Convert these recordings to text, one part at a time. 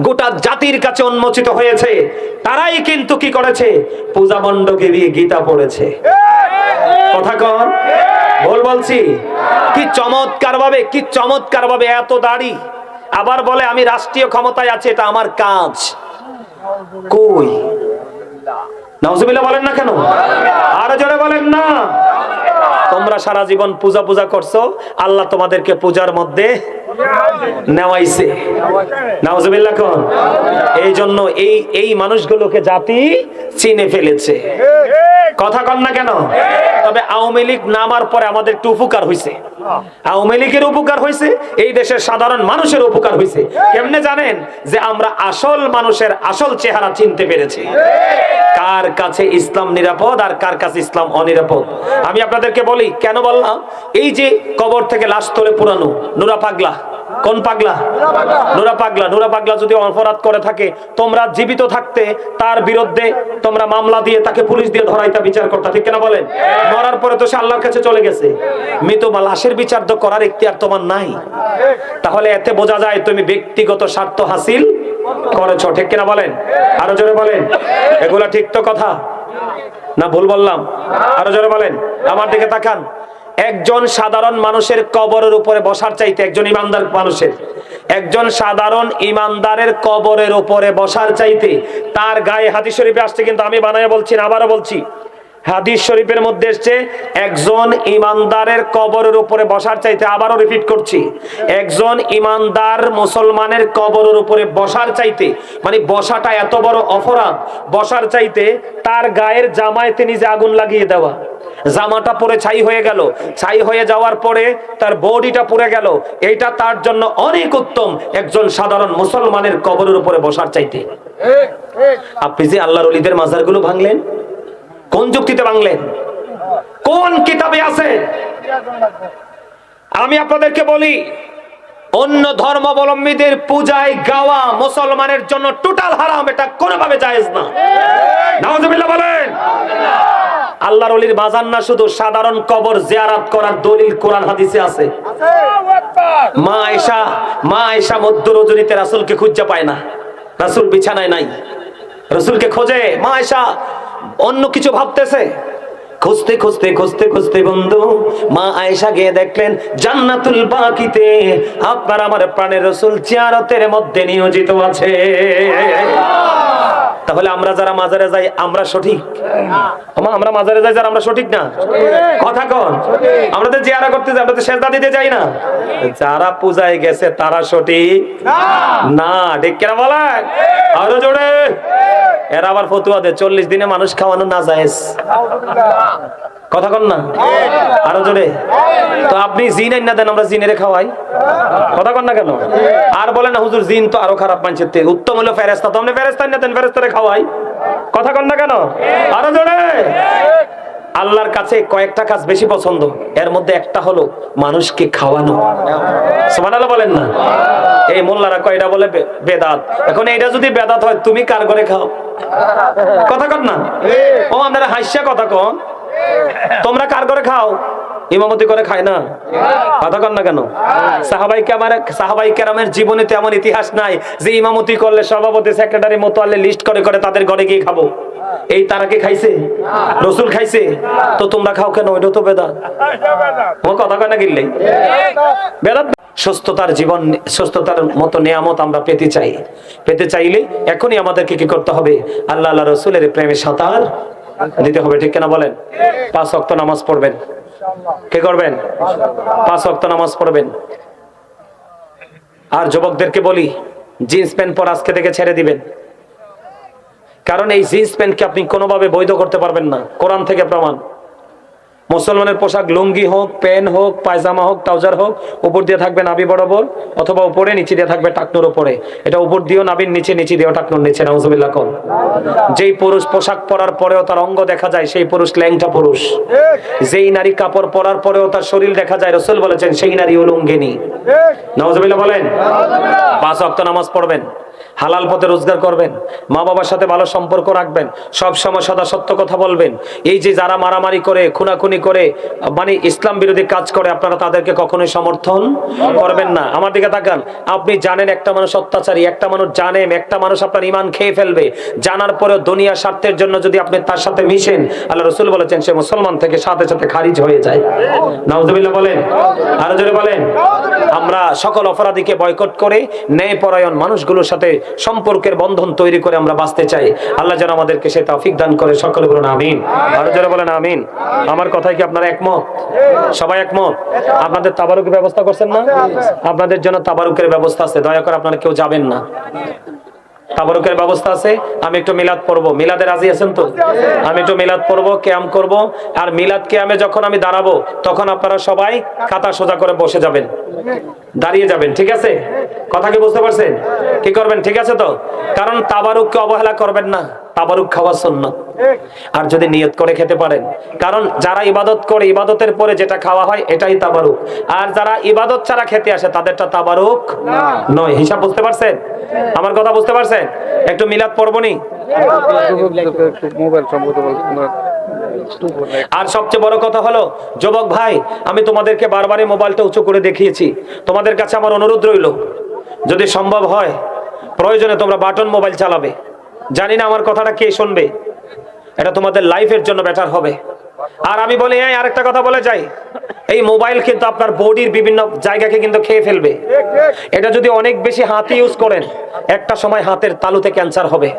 গোটা জাতির কাছে উন্মোচিত হয়েছে। তারাই কিন্তু কি করেছে? পূজা মণ্ডপে গিয়ে গীতা পড়েছে। কথা কন। ভুল বলছি। কি চমৎকার ভাবে কি চমৎকার ভাবে এত দাড়ি। আবার বলে, আমি রাষ্ট্রীয় ক্ষমতায় আছি, এটা আমার কাজ। কই? নাউজুবিল্লাহ বলেন না কেন? আরও জোরে বলেন না। তোমরা সারা জীবন পূজা পূজা করছ, আল্লাহ তোমাদেরকে পূজার মধ্যে নেওয়াইছে। কোন? এই জন্য এই এই মানুষগুলোকে জাতি চিনে ফেলেছে। কথা কন না কেন? তবে আওয়ামী লীগ নামার পরে আমাদের একটু উপকার হয়েছে আওয়ামী লীগের উপকার হয়েছে এই দেশের সাধারণ মানুষের উপকার হয়েছে কেমনে জানেন যে আমরা আসল মানুষের আসল চেহারা চিনতে পেরেছি। কার কাছে ইসলাম নিরাপদ আর কার কাছে ইসলাম অনিরাপদ? আমি আপনাদেরকে বলি, কেন বললাম? এই যে কবর থেকে লাশ তোলে পুরানো, নুরা পাগলা। কোন পাগলা? নুরা পাগলা নুরা পাগলা যদি অপরাধ করে থাকে, তোমরা জীবিত থাকতে, তার বিরুদ্ধে তোমরা মামলা দিয়ে তাকে পুলিশ দিয়ে ধরাইতা বিচার করতে, ঠিক কেনা বলেন? মরার পরে তো সে আল্লাহর কাছে চলে গেছে। মৃত বা লাশের বিচার তো করার ইখতিয়ার তোমার নাই। তাহলে এতে বোঝা যায় তুমি ব্যক্তিগত স্বার্থ হাসিল করেছ, ঠিক কিনা বলেন? আরও জোরে বলেন। এগুলা ঠিক তো কথা? না, ভুল বললাম। আরও জোরে বলেন। আমার দিকে তাকান। একজন সাধারণ মানুষের কবরের উপরে বসার চাইতে একজন ইমানদার মানুষের, একজন সাধারণ ইমানদারের কবরের উপরে বসার চাইতে তার গায়ে হাদিস শরীফে আসছে কিন্তু আমি বানায় বলছি না, আবারও বলছি। হাদিস শরীফের মধ্যে এসছে, একজন ইমানদারের কবরের উপরে বসার চাইতে আবারও রিপিট করছি। একজন ইমানদার মুসলমানের কবরের উপরে বসার চাইতে মানে বসাটা এত বড় অপরাধ, বসার চাইতে তার গায়ের জামায় তিনি যে আগুন লাগিয়ে দেওয়া। জামাটা পরে ছাই হয়ে গেল। ছাই হয়ে যাওয়ার পরে তার বডিটা পুড়ে গেল। এইটা তার জন্য অনেক উত্তম একজন সাধারণ মুসলমানের কবরের উপরে বসার চাইতে। আপনি যে আল্লাহর অলিদের মাজারগুলো ভাঙলেন, কোন যুক্তিতে ভাঙলেন? কোন কিতাবে আছে? আমি আপনাদেরকে বলি, অন্য ধর্মাবলম্বীদের পূজায় গাওয়া মুসলমানের জন্য টোটাল হারাম, এটা কোনোভাবে জায়েজ না। নাউজুবিল্লাহ বলেন। আল্লাহর অলির বাজান না শুধু সাধারণ কবর জিয়ারাত করার দলিল কোরআন হাদিসে আছে। মা আয়েশা মা আয়েশা মধ্য রজনীতে রাসূলকে খুঁজে পায় না। রাসূল বিছানায় নাই। রসুলকে খোঁজে মা আয়েশা অন্য কিছু ভাবতেছে। খুঁজতে খুঁজতে খুঁজতে খুঁজতে বন্ধু মা আয়েশা গিয়ে দেখলেন জান্নাতুল বাকিতে আপনার আমার প্রাণের রসুল চিয়ারতের মধ্যে নিয়োজিত আছে। তাহলে আমরা যারা মাজারে যাই আমরা সঠিক? আমা, আমরা মাজারে যাই যারা আমরা সঠিক না? কথা কন। আমরা তো জিয়ারা করতে যাই আমরা তো সেজদা দিতে যাই না। যারা পূজায় গেছে তারা সঠিক? না। ঠিক কেন বলে আরও জোরে। এরা আবার ফতুয়া দে চল্লিশ দিনে মানুষ খাওয়ানো না যায় কথা কন না? আরও জোরে। তো আপনি জিন আইন না দেন আমরা জিনেরে খাওয়াই। কথা কন না কেন? আর বলেন না হুজুর জিন তো আরও খারাপ মানছে। তে উত্তম হলো ফেরেস্তা তো আপনি ফেরেস্তা না দেন ফেরেস্তারে খাওয়াই। কথা কন না কেন? আরও জোরে। আল্লাহর কাছে কয়েকটা কাজ বেশি পছন্দ। এর মধ্যে একটা হলো মানুষকে খাওয়ানো। সুবহানাল্লাহ বলেন না? এই মোল্লারা কয়টা বলে বেদাত? এখন এইটা যদি বেদাত হয় তুমি কার ঘরে খাও? কথা কন না? ও আপনারা হাসিয়া কথা কন। তোমরা কার ঘরে খাও? ইমামতি করে খায় না? কথা কন না কেন? সাহাবাই কেমার সাহাবাই কেরামের জীবনে তেমন ইতিহাস নাই যে ইমামতি করলে সভাপতি সেক্রেটারি মোতালে লিস্ট করে করে তাদের ঘরে গিয়ে খাব। এই তারা কি খাইছে? রসুল খাইছে? তো তোমরা খাও কেন? ওইটা তো বেদা ও কথা কয় না গিললে? বেদাত সুস্থতার জীবন, সুস্থতার মতো নিয়ামত আমরা পেতে চাই। পেতে চাইলে এখনই আমাদেরকে কি করতে হবে? আল্লাহ আল্লাহ রসুলের প্রেমে সাঁতার দিতে হবে, ঠিক কিনা বলেন? পাঁচ অক্ত নামাজ পড়বেন। কে করবেন? পাঁচ অক্ত নামাজ পড়বেন। আর যুবকদেরকে বলি, জিন্স প্যান্ট পর আজকে থেকে ছেড়ে দিবেন। কারণ এই জিন্স প্যান্টকে আপনি কোনোভাবে বৈধ করতে পারবেন না। কোরআন থেকে প্রমাণ। মুসলমানের পোশাক লুঙ্গি হোক প্যান্ট হোক, পায়জামা হোক, ট্রাউজার হোক, উপর দিয়ে থাকবে নাবি বরাবর অথবা উপরে, নিচে দিয়ে থাকবে টাকনুর উপরে। এটা উপর দিয়েও নাবির নিচে নিচে দিয়েও টাকনুর নিচে, নাউজুবিল্লাহ কোন। যেই পুরুষ পোশাক পরার পরেও তার অঙ্গ দেখা যায়, সেই পুরুষ ল্যাংটা পুরুষ। যেই নারী কাপড় পরার পরেও তার শরীর দেখা যায়, রসুল বলেছেন, সেই নারী উলঙ্গিনী নাউজুবিল্লাহ বলেন? পাঁচ অক্ত নামাজ পড়বেন, হালাল পথে রোজগার করবেন মা বাবার সাথে ভালো সম্পর্ক রাখবেন, সব সময় সদা সত্য কথা বলবেন। এই যে যারা মারামারি করে, খুনাখুনি করে মানে ইসলাম বিরোধী কাজ করে, আপনারা তাদেরকে কখনোই সমর্থন করবেন না। আমার দিকে তাকান, আপনি জানেন একটা মানুষ অত্যাচারী, একটা মানুষ জানেন একটা মানুষ আপনার ইমান খেয়ে ফেলবে। জানার পরেও দুনিয়া স্বার্থের জন্য যদি আপনি তার সাথে মিশেন, আল্লাহ রসুল বলেছেন, সে মুসলমান থেকে সাথে সাথে খারিজ হয়ে যায়। নাউজুবিল্লাহ বলেন, আরও জোরে বলেন। আমরা সকল অপরাধীকে বয়কট করে ন্যায়পরায়ণ মানুষগুলোর সাথে সম্পর্কের বন্ধন তৈরি করে আমরা বাঁচতে চাই। আল্লাহ যেন আমাদেরকে সে তাফিক দান করে। সকলে বলুন আমিন। আরও যারা বলেন আমিন। আমার কথায় কি আপনারা একমত? সবাই একমত? আপনাদের তাবারুকের ব্যবস্থা করছেন না? আপনাদের জন্য তাবারুকের ব্যবস্থা আছে। দয়া করে আপনারা কেউ যাবেন না। তাবারুকের ব্যবস্থা আছে। আমি একটু মিলাদ পড়ব। মিলাদে রাজি আছেন তো? আমি একটু মিলাদ পড়ব ক্যাম করব। আর মিলাদ ক্যামে যখন আমি দাঁড়াবো, তখন আপনারা সবাই খাতা সোজা করে বসে যাবেন। দাঁড়িয়ে যাবেন, ঠিক আছে? কথা কি বুঝতে পারছেন? কি করবেন? ঠিক আছে তো? কারণ তাবারুককে অবহেলা করবেন না। তাবারুক খাওয়া সুন্নাত। আর যদি নিয়ত করে খেতে পারেন। কারণ যারা ইবাদত করে, ইবাদতের পরে যেটা খাওয়া হয়, এটাই তাবারুক। আর যারা ইবাদত ছাড়া খেতে আসে, তাদেরটা তাবারুক নয়। হিসাব বুঝতে পারছেন? আমার কথা বুঝতে পারছেন? একটু মিলাদ পড়বনি আর সবচেয়ে বড় কথা হলো, যুবক ভাই, আমি তোমাদেরকে বারবারই মোবাইলটা উঁচু করে দেখিয়েছি। তোমাদের কাছে আমার অনুরোধ রইল, যদি সম্ভব হয়, প্রয়োজনে তোমরা বাটন মোবাইল চালাবে। জানি না আমার কথাটা কে শুনবে। এটা তোমাদের লাইফের জন্য বেটার হবে। আর আমি বলি, এই আরেকটা কথা বলে যাই। এই মোবাইল কিন্তু আপনার বডির বিভিন্ন জায়গাকে কিন্তু খেয়ে ফেলবে। এটা যদি অনেক বেশি হাতে ইউজ করেন, একটা সময় হাতের তালুতে ক্যান্সার হবে।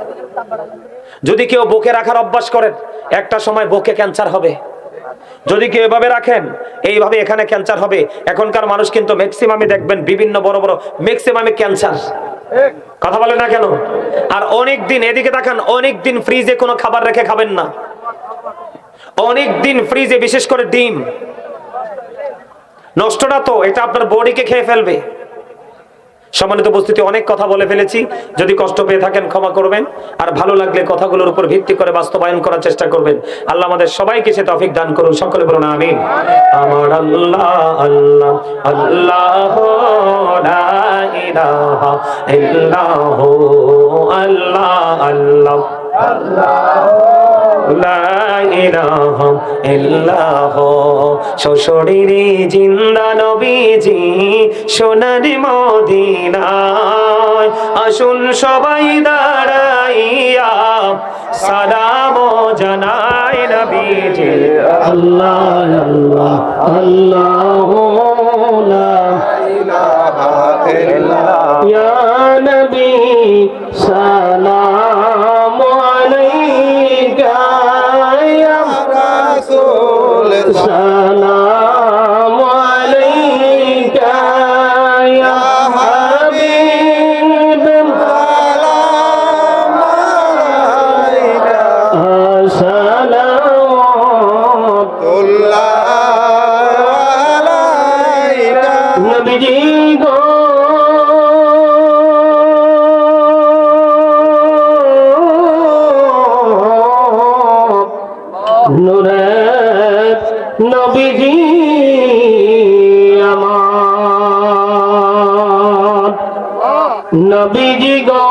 যদি কেউ বুকে রাখার অভ্যাস করেন, একটা সময় বুকে ক্যান্সার হবে। যদি কেউ এভাবে রাখেন, এইভাবে এখানে ক্যান্সার হবে। এখনকার মানুষ কিন্তু ম্যাক্সিমামই দেখবেন বিভিন্ন বড় বড় ম্যাক্সিমামে ক্যান্সার কথা বলে না কেন? আর অনেক দিন এদিকে দেখান অনেক দিন ফ্রিজে কোনো খাবার রেখে খাবেন না। অনেক দিন ফ্রিজে বিশেষ করে ডিম। নষ্টটা তো, এটা আপনার বডিকে খেয়ে ফেলবে। সম্মানিত উপস্থিতি, অনেক কথা বলে ফেলেছি। যদি কষ্ট পেয়ে থাকেন, ক্ষমা করবেন। আর ভালো লাগলে কথাগুলোর উপর ভিত্তি করে বাস্তবায়ন করার চেষ্টা করবেন। আল্লাহ আমাদের সবাইকে সে তফিক দান করুন। সকলে বলুন আমি আমার আল্লাহ আল্লাহ আল্লাহ আল্লাহ আল্লাহ। শ্বশুরিরি জিন্দা নবীজি সোনার মদিনায়। আসুন সবাই দাঁড়াইয়া সালাম জানাই নবীজি। আল্লাহ আল্লাহ আল্লাহ ইয়া নবী, সালাম সালাম নবীজি আমার। নবীজি গো।